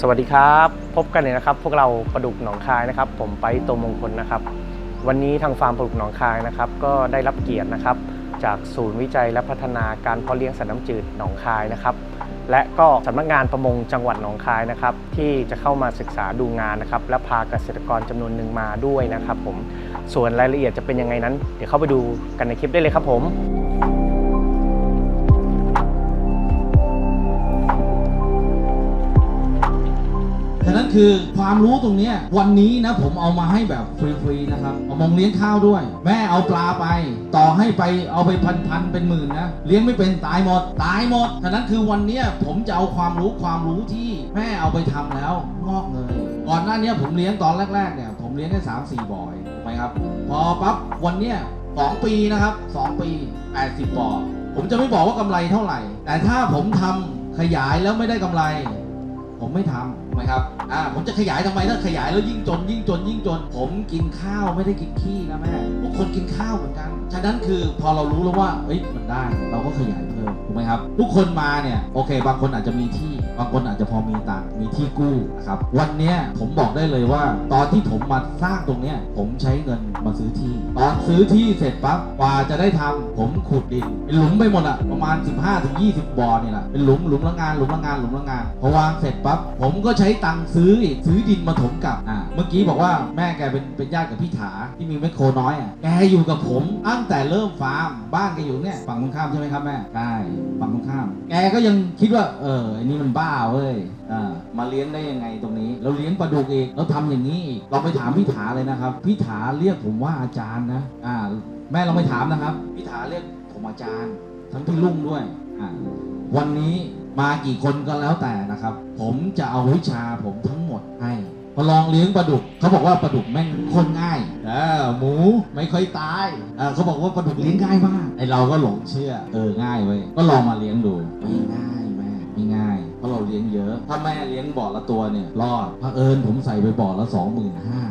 สวัสดีครับ พบกันเลยนะครับ พวกเราปลาดุกหนองคายนะครับ ผมไปโตมงคลนะครับ วันนี้ทางฟาร์มปลาดุกหนองคายนะครับ ก็ได้รับเกียรตินะครับ จากศูนย์วิจัยและพัฒนาการเพาะเลี้ยงสัตว์น้ำจืดหนองคายนะครับ และก็สำนักงานประมงจังหวัดหนองคายนะครับ ที่จะเข้ามาศึกษาดูงานนะครับ และพาเกษตรกรจำนวนหนึ่งมาด้วยนะครับ ผมส่วนรายละเอียดจะเป็นยังไงนั้น เดี๋ยวเข้าไปดูกันในคลิปได้เลยครับผม ฉะนั้นคือความรู้ตรงนี้วันนี้นะผมเอามาให้แบบฟรีๆนะครับเอามองเลี้ยงข้าวด้วย แม่เอาปลาไป ต่อให้ไปเอาไปพันๆเป็นหมื่นนะเลี้ยงไม่เป็นตายหมดตายหมดฉะนั้นคือวันนี้ผมจะเอาความรู้ความรู้ที่แม่เอาไปทำแล้วงอกเงยก่อนหน้านี้ผมเลี้ยงตอนแรกๆเนี่ยผมเลี้ยงแค่สามสี่บ่อยถูกไหมครับ พอปั๊บวันเนี้ยสองปีนะครับสองปี80บ่อผมจะไม่บอกว่ากำไรเท่าไหร่ แต่ถ้าผมทำขยายแล้วไม่ได้กำไร ผมไม่ทำถูกไมครับอ่าผมจะขยายทำไมถ้าขยายแล้วยิ่งจน ยิ่งจน ยิ่งจน ผมกินข้าวไม่ได้กินขี้นะแม่ทุกคนกินข้าวเหมือนกัน ฉะนั้นคือพอเรารู้แล้วว่าเอ้ยมันได้ เราก็ขยาย ถูกไหมครับ ทุกคนมาเนี่ยโอเค บางคนอาจจะมีที่ บางคนอาจจะพอมีตังค์มีที่กู้นะครับวันเนี้ยผมบอกได้เลยว่า ตอนที่ผมมาสร้างตรงเนี้ยผมใช้เงินมาซื้อที่ ตอนซื้อที่เสร็จปั๊บกว่าจะได้ทำผมขุดดินเป็นหลุมไปหมดอะประมาณ 15-20บ่อนี่แหละเป็นหลุมหลุมละงานหลุมละงานหลุมละงานพอวางเสร็จปั๊บผมก็ใช้ตังค์ซื้ออีกซื้อดินมาถมกลับอ่าเมื่อกี้บอกว่าแม่แกเป็นเป็นญาติกับพี่ถาที่มีแมคโครน้อยอะแกอยู่กับผมตั้งแต่เริ่มฟาร์มบ้านแกอยู่เนี่ยฝั่งตรงข้ามใช่ไหมครับแม่ใช่ฝั่งตรงข้าม แกก็ยังคิดว่า เออไอ้นี่มันบ้าเว้ยอ่ามาเลี้ยงได้ยังไงตรงนี้ เราเลี้ยงปลาดุกอีกเราทำอย่างนี้อีกเราไปถามพี่ถาเลยนะครับ พี่ถาเรียกผมว่าอาจารย์นะ อ่า แม่ลองไปถามนะครับ พี่ถาเรียกผมอาจารย์ ทั้งพี่ลุงด้วย อ่า วันนี้มากี่คนก็แล้วแต่นะครับ ผมจะเอาวิชาผมทั้งหมดให้ พอลองเลี้ยงปลาดุกเขาบอกว่าปลาดุกแม่งโคนง่ายเออหมูไม่ค่อยตายเออเขาบอกว่าปลาดุกเลี้ยงง่ายมากไอเราก็หลงเชื่อเออง่ายเว้ยก็ลองมาเลี้ยงดูไม่ง่ายแม่ไม่ง่ายเพราะเราเลี้ยงเยอะ ถ้าแม่เลี้ยงบ่อละตัวเนี่ยรอดเผอิญผมใส่ไปบ่อละสองหมื่นห้า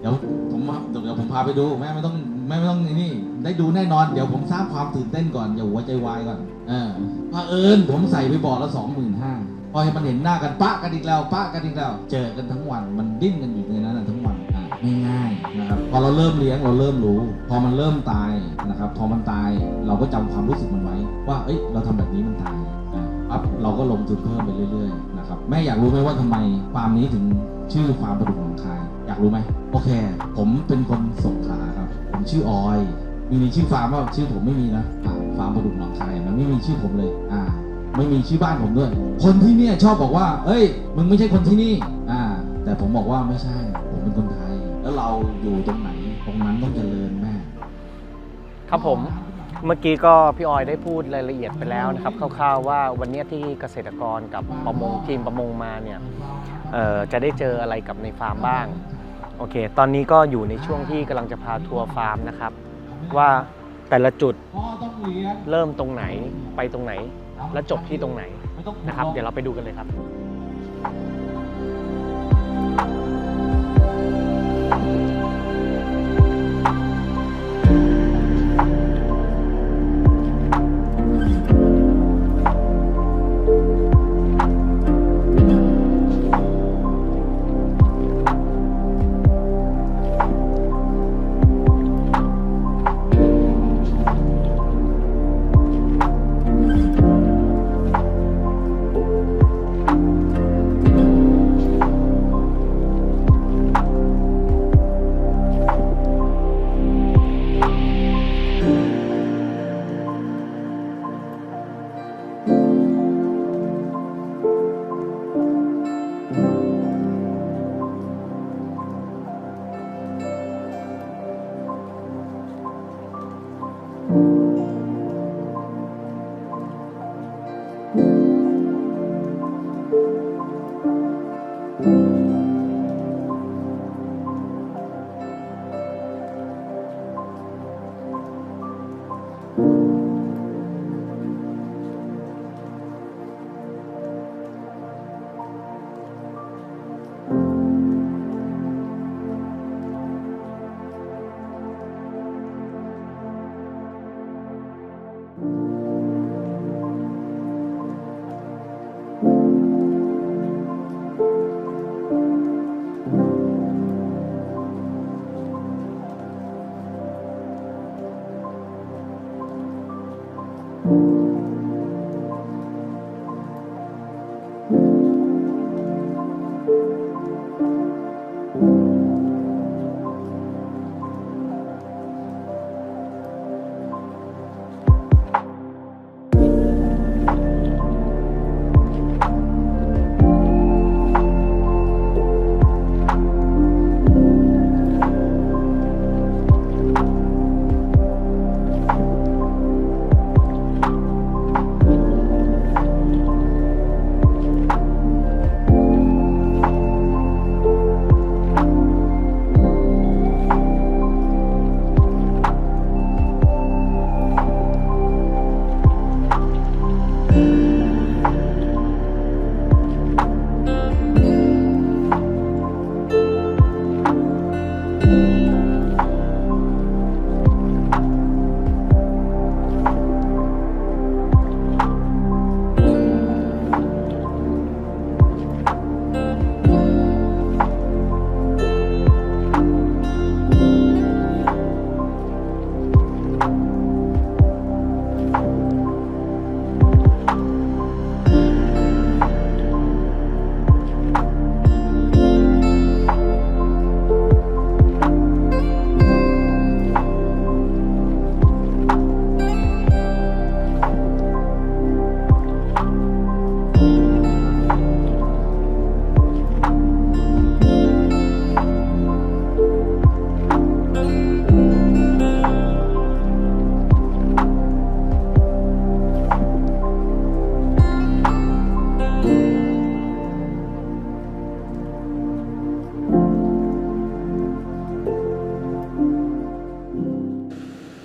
เดี๋ยวผมมาเดี๋ยวผมพาไปดูแม่ไม่ต้องแม่ไม่ต้องนี่ ได้ดูแน่นอน เดี๋ยวผมสร้างความตื่นเต้นก่อนอย่าหัวใจวายก่อนเออเผอิญผมใส่ไปบ่อละสองหมื่นห้า พอให้มันเห็นหน้ากันปะกันอีกแล้วปะกันอีกแล้ว เจอกันทั้งวันมันดิ้นกันอยู่ในนั้นนะทั้งวันอะไม่ง่ายนะครับพอเราเริ่มเลี้ยงเราเริ่มรู้ พอมันเริ่มตายนะครับพอมันตายเราก็จำความรู้สึกมันไว้ ว่าเอ้ยเราทำแบบนี้มันตายอะปั๊บเราก็ลงทุนเพิ่มไปเรื่อยๆนะครับแม่อยากรู้ไหมว่าทำไมฟาร์มนี้ถึงชื่อฟาร์มปลาดุกหนองคาย อยากรู้ไหมโอเค ผมเป็นคนสงขลาครับผมชื่อออยมีมีชื่อฟาร์มว่าชื่อผมไม่มีนะฟาร์มปลาดุกหนองคายมันไม่มีชื่อผมเลยอ่า ไม่มีชื่อบ้านผมด้วย คนที่เนี่ยชอบบอกว่า เอ้ย มึงไม่ใช่คนที่นี่ อ่า แต่ผมบอกว่าไม่ใช่ ผมเป็นคนไทย แล้วเราอยู่ตรงไหน ตรงนั้นต้องเจริญแม่ ครับผม เมื่อกี้ก็พี่ออยได้พูดรายละเอียดไปแล้วนะครับคร่าวๆว่าวันนี้ที่เกษตรกรกับประมงทีมประมงมาเนี่ยเอ่อจะได้เจออะไรกับในฟาร์มบ้าง โอเค ตอนนี้ก็อยู่ในช่วงที่กำลังจะพาทัวร์ฟาร์มนะครับ ว่าแต่ละจุดเริ่มตรงไหนไปตรงไหน แล้วจบที่ตรงไหนนะครับ เดี๋ยวเราไปดูกันเลยครับ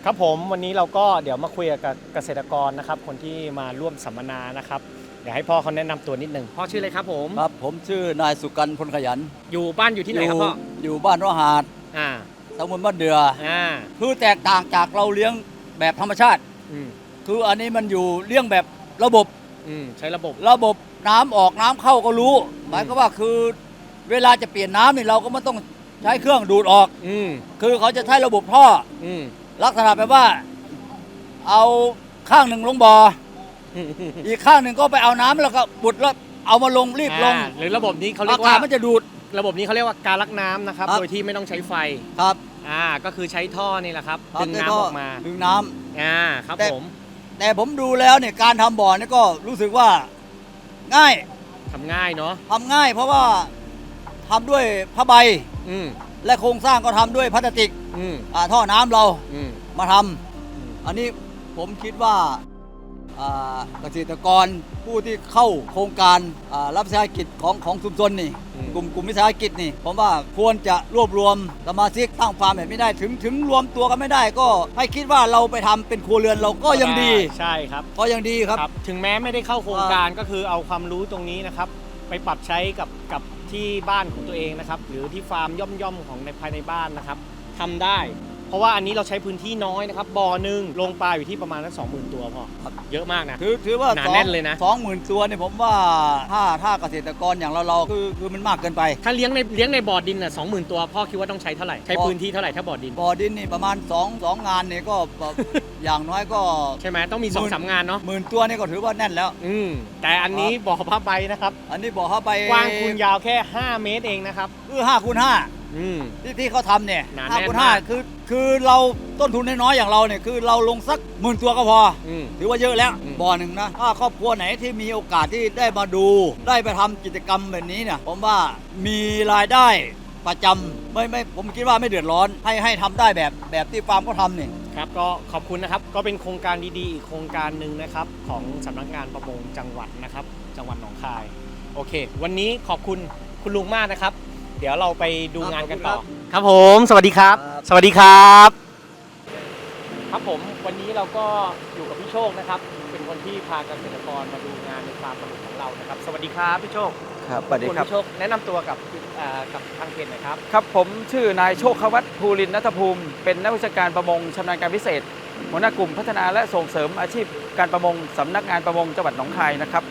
ครับผมวันนี้เราก็เดี๋ยวมาคุยกับเกษตรกรนะครับ คนที่มาร่วมสัมมนานะครับ เดี๋ยวให้พ่อเขาแนะนำตัวนิดหนึ่งพ่อชื่ออะไรครับผม ครับผมชื่อนายสุกันพลขยันอยู่บ้านอยู่ที่ไหนครับพ่ออยู่บ้านรหาดอ่าตำบลบ้านเดือ อ่าคือแตกต่างจากเราเลี้ยงแบบธรรมชาติ อืมคืออันนี้มันอยู่เลี้ยงแบบระบบ อืมใช้ระบบ ระบบน้ำออกน้ำเข้าก็รู้ หมายก็ว่าคือเวลาจะเปลี่ยนน้ำนี่เราก็ไม่ต้องใช้เครื่องดูดออก อืมคือเขาจะใช้ระบบท่อ อืม ลักษณะแบบว่า เอาข้างหนึ่งลงบ่อ อีกข้างหนึ่งก็ไปเอาน้ำแล้วก็บุดแล้วเอามาลงรีบลงอ่าหรือระบบนี้เขาเรียอากว่ากาศมันจะดูด ระบบนี้เขาเรียกว่าการลักน้ำนะครับ ครับ โดยที่ไม่ต้องใช้ไฟ ครับอ่า ก็คือใช้ท่อนี่แหละครับครับดึงน้ำออกมา ดึงน้ำ อ่า ครับแต่ ผม แต่ผมดูแล้วเนี่ยการทำบ่อนี่ก็รู้สึกว่าง่ายทำง่ายเนาะ ทำง่าย เพราะว่าทำด้วยผ้าใบ อืม และโครงสร้างก็ทำด้วยพลาสติกอืมอ่าท่อน้ำเราอืม มาทำอันนี้ผมคิดว่าอ่าเกษตรกรผู้ที่เข้าโครงการอ่ารับวิสาหกิจของของชุมชนนี่ อืม กลุ่มกลุ่มวิสาหกิจนี่ ผมว่าควรจะรวบรวมสมาชิกตั้งฟาร์มแบบไม่ได้ถึงถึงรวมตัวกันไม่ได้ ก็ให้คิดว่าเราไปทำเป็นครัวเรือนเราก็ยังดี ใช่ครับก็ยังดีครับถึงแม้ไม่ได้เข้าโครงการก็คือเอาความรู้ตรงนี้นะครับ ไปปรับใช้กับกับที่บ้านของตัวเองนะครับ หรือที่ฟาร์มย่อมๆของในภายในบ้านนะครับทำได้ ราะว่าอันนี้เราใช้พื้นที่น้อยนะครับบ่อหนึ่งลงปลาอยู่ที่ประมาณสักสองหมื่นตัวพอครับเยอะมากนะ ถือถือว่าหนาสองแน่นเลยนะ สองหมื่นตัวเนี่ยผมว่าถ้าถ้าเกษตรกรอย่างเราเราคือคือมันมากเกินไป ถ้าเลี้ยงในเลี้ยงในบ่อดินน่ะสองหมื่นตัวพ่อคิดว่าต้องใช้เท่าไหร่ ใช้บ่อพื้นที่เท่าไหร่ถ้าบ่อดิน บ่อดินนี่ประมาณ2องสองงานเนี่ยก็แบบอย่างน้อยก็ ใช่ไหมต้องมีสองสามงานเนาะหมื่นตัวนี่ก็ถือว่าแน่นแล้ว อืมแต่อันนี้บ่อผ้าใบนะครับ อันนี้บอกเข้าไปกว้างคูณยาวแค่ 5 เมตรเองนะครับคือห้าคูณห้า อืม ที่ที่เขาทำเนี่ยหนาห้าแน่นคูณห้ามาก คือคือเราต้นทุนน้อยๆอย่างเราเนี่ยคือเราลงสักหมื่นตัวก็พอ อืม ถือว่าเยอะแล้วอืม บ่อหนึ่งนะถ้าครอบครัวไหนที่มีโอกาสที่ได้มาดู ได้ไปทำกิจกรรมแบบนี้เนี่ยผมว่ามีรายได้ประจำไม่ไม่ผมคิดว่าไม่เดือดร้อน ให้ให้ทำได้แบบแบบที่ฟาร์มเขาทำเนี่ย ครับก็ขอบคุณนะครับก็เป็นโครงการดีๆอีกโครงการหนึ่งนะครับของสำนักงานประมงจังหวัดนะครับ จังหวัดหนองคาย โอเค วันนี้ขอบคุณคุณลุงมากนะครับเดี๋ยวเราไปดูครับงานกันขอบคุณต่อครับครับผม สวัสดีครับครับ สวัสดีครับ ครับผมวันนี้เราก็อยู่กับพี่โชคนะครับ เป็นคนที่พาเกษตรกรมาดูงานในฟาร์มปลาดุกของเรานะครับ สวัสดีครับพี่โชคครับสวัสดีครับณพี่โชคแนะนำตัวกับเอ่อกับทางเพจหน่อยครับ ครับผมชื่อนายโชควัฒน์ภูรินทร์นัทภูมิ เป็นนักวิชาการประมงชำนาญการพิเศษหัวหน้ากลุ่มพัฒนาและส่งเสริมอาชีพการประมงสำนักงานประมงจังหวัดหนองคายนะครับ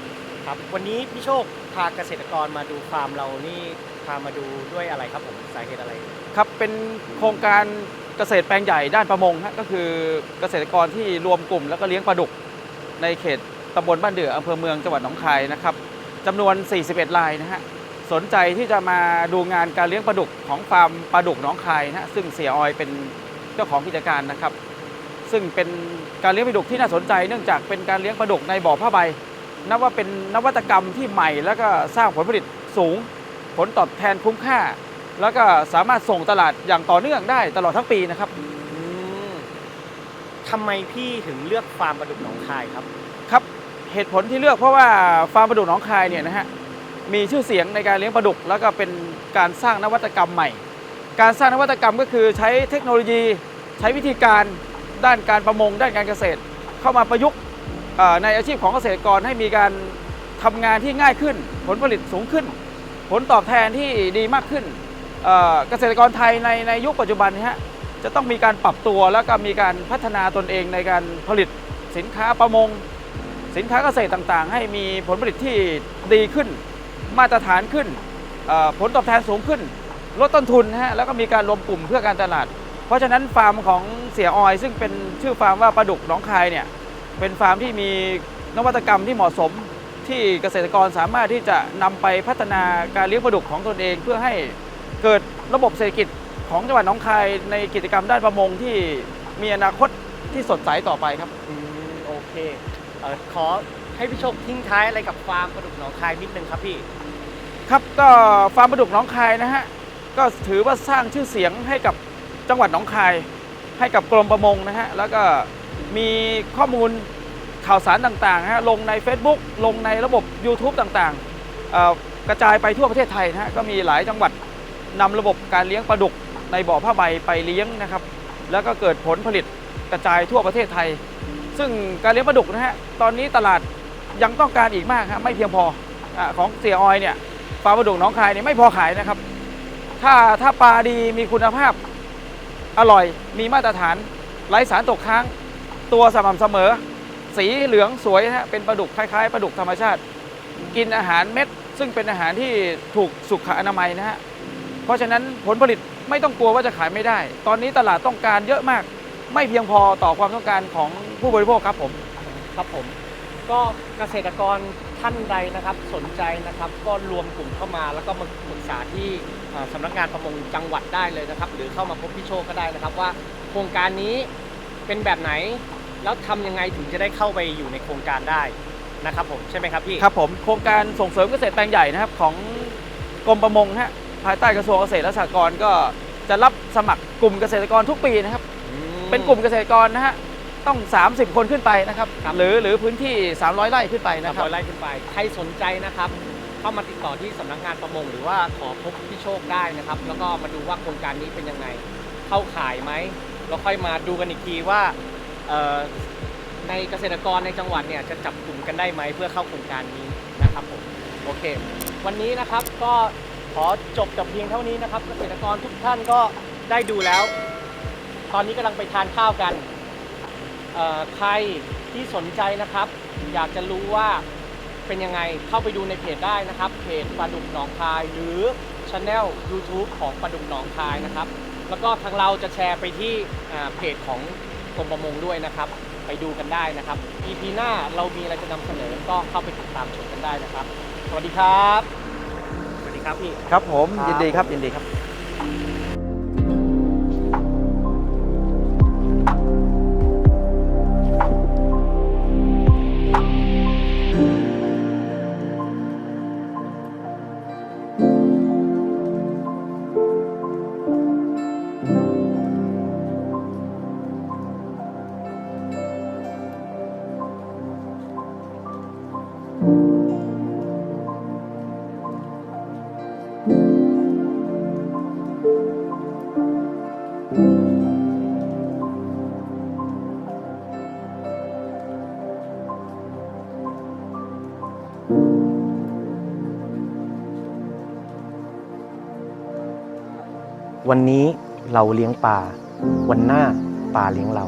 ครับ วันนี้พี่โชคพาเกษตรกรมาดูฟาร์มเรานี่พามาดูด้วยอะไรครับผมสาเหตุอะไรครับเป็นโครงการเกษตรแปลงใหญ่ด้านประมงฮะก็คือเกษตรกรที่รวมกลุ่มแล้วก็เลี้ยงปลาดุก ในเขตตำบลบ้านเดืออำเภอเมืองจังหวัดหนองคายนะครับจำนวน 41รายนะฮะสนใจที่จะมาดูงานการเลี้ยงปลาดุกของฟาร์มปลาดุกหนองคายนะฮะซึ่งเสียออยเป็นเจ้าของกิจการนะครับ ซึ่งเป็นการเลี้ยงปลาดุกที่น่าสนใจเนื่องจากเป็นการเลี้ยงปลาดุกในบ่อผ้าใบ นับว่าเป็นนวัตกรรมที่ใหม่ แล้วก็สร้างผลผลิตสูง ผลตอบแทนคุ้มค่า แล้วก็สามารถส่งตลาดอย่างต่อเนื่องได้ตลอดทั้งปีนะครับอืมทำไมพี่ถึงเลือกฟาร์มปลาดุกหนองคายครับ ครับเหตุผลที่เลือกเพราะว่าฟาร์มปลาดุกหนองคายเนี่ยนะฮะมีชื่อเสียงในการเลี้ยงปลาดุก แล้วก็เป็นการสร้างนวัตกรรมใหม่ การสร้างนวัตกรรมก็คือใช้เทคโนโลยี ใช้วิธีการด้านการประมงด้านการเกษตร เข้ามาประยุกต์เอ่อ ในอาชีพของเกษตรกรให้มีการทำงานที่ง่ายขึ้น ผลผลิตสูงขึ้น ผลตอบแทนที่ดีมากขึ้น เกษตรกรไทยในในยุคปัจจุบันนี้ฮะจะต้องมีการปรับตัวแล้วก็มีการพัฒนาตนเองในการผลิตสินค้าประมง สินค้าเกษตรต่างๆ ให้มีผลผลิตที่ดีขึ้น มาตรฐานขึ้น ผลตอบแทนสูงขึ้น ลดต้นทุนฮะแล้วก็มีการรวมกลุ่มเพื่อการตลาด เพราะฉะนั้นฟาร์มของเสียออย ซึ่งเป็นชื่อฟาร์มว่าปลาดุกหนองคายเนี่ย เป็นฟาร์มที่มีนวัตกรรมที่เหมาะสมที่เกษตรกรสามารถที่จะนำไปพัฒนาการเลี้ยงปลาดุกของตนเอง เพื่อให้เกิดระบบเศรษฐกิจของจังหวัดหนองคายในกิจกรรมด้านประมงที่มีอนาคตที่สดใสต่อไปครับอืมโอเคเออขอให้พี่โชคทิ้งท้ายอะไรกับฟาร์มปลาดุกหนองคายนิดนึงครับพี่ ครับก็ฟาร์มปลาดุกหนองคายนะฮะก็ถือว่าสร้างชื่อเสียงให้กับจังหวัดหนองคาย ให้กับกรมประมงนะฮะแล้วก็ มีข้อมูลข่าวสารต่างๆฮะลงใน Facebook ลงในระบบ YouTube ต่างๆ กระจายไปทั่วประเทศไทยนะฮะก็มีหลายจังหวัดนำระบบการเลี้ยงปลาดุกในบ่อผ้าใบไปเลี้ยงนะครับ แล้วก็เกิดผลผลิตกระจายทั่วประเทศไทย ซึ่งการเลี้ยงปลาดุกนะฮะตอนนี้ตลาดยังต้องการอีกมากฮะไม่เพียงพออของเสียออยเนี่ยฟาปลาดุกน้องคายเนี่ยไม่พอขายนะครับ ถ้าถ้าปลาดีมีคุณภาพอร่อยมีมาตรฐานไร้สารตกค้าง ตัวสม่ำเสมอ สีเหลืองสวยนะฮะเป็นปลาดุกคล้ายๆปลาดุกธรรมชาติ กินอาหารเม็ด ซึ่งเป็นอาหารที่ถูกสุขอนามัยนะฮะเพราะฉะนั้นผลผลิตไม่ต้องกลัวว่าจะขายไม่ได้ ตอนนี้ตลาดต้องการเยอะมาก ไม่เพียงพอต่อความต้องการของผู้บริโภคครับผม ครับผม ก็เกษตรกรท่านใดนะครับสนใจนะครับ ก็รวมกลุ่มเข้ามาแล้วก็มาปรึกษาที่เอ่อสำนักงานประมงจังหวัดได้เลยนะครับ หรือเข้ามาพบพี่โชคก็ได้นะครับว่าโครงการนี้เป็นแบบไหน แล้วทำยังไงถึงจะได้เข้าไปอยู่ในโครงการได้นะครับผมใช่ไหมครับพี่ ครับผมโครงการส่งเสริมเกษตรแปลงใหญ่นะครับของกรมประมงฮะภายใต้กระทรวงเกษตรและสหกรณ์ก็จะรับสมัครกลุ่มเกษตรกรทุกปีนะครับ เป็นกลุ่มเกษตรกรนะฮะต้อง 30 คนขึ้นไปนะครับครับ หรือหรือพื้นที่ 300 ไร่ขึ้นไปนะนะคครัรับบไร่ขึ้นไป ใครสนใจนะครับ เข้ามาติดต่อที่สำนักงานประมง หรือว่าขอพบพี่โชคได้นะครับ แล้วก็มาดูว่าโครงการนี้เป็นยังไง เข้าข่ายไหมแล้วค่อยมาดูกันอีกทีว่า เอ่อในเกษตรกรในจังหวัดเนี่ยจะจับกลุ่มกันได้ไหมเพื่อเข้าโครงการนี้นะครับผมโอเค วันนี้นะครับก็ขอจบกับเพียงเท่านี้นะครับ เกษตรกรทุกท่านก็ได้ดูแล้ว ตอนนี้กำลังไปทานข้าวกันเอ่อใครที่สนใจนะครับ อยากจะรู้ว่าเป็นยังไงเข้าไปดูในเพจได้นะครับ เพจปลาดุกหนองคาย หรือช anel YouTube ของปลาดุกหนองคายนะครับ แล้วก็ทางเราจะแชร์ไปที่อ่าเพจของ กรมประมงด้วยนะครับ ไปดูกันได้นะครับ EP หน้าเรามีอะไรจะนำเสนอก็เข้าไปติดตามชมกันได้นะครับ สวัสดีครับ สวัสดีครับพี่ ครับผม ยินดีครับยินดีครับ วันนี้เราเลี้ยงปลาวันหน้าปลาเลี้ยงเรา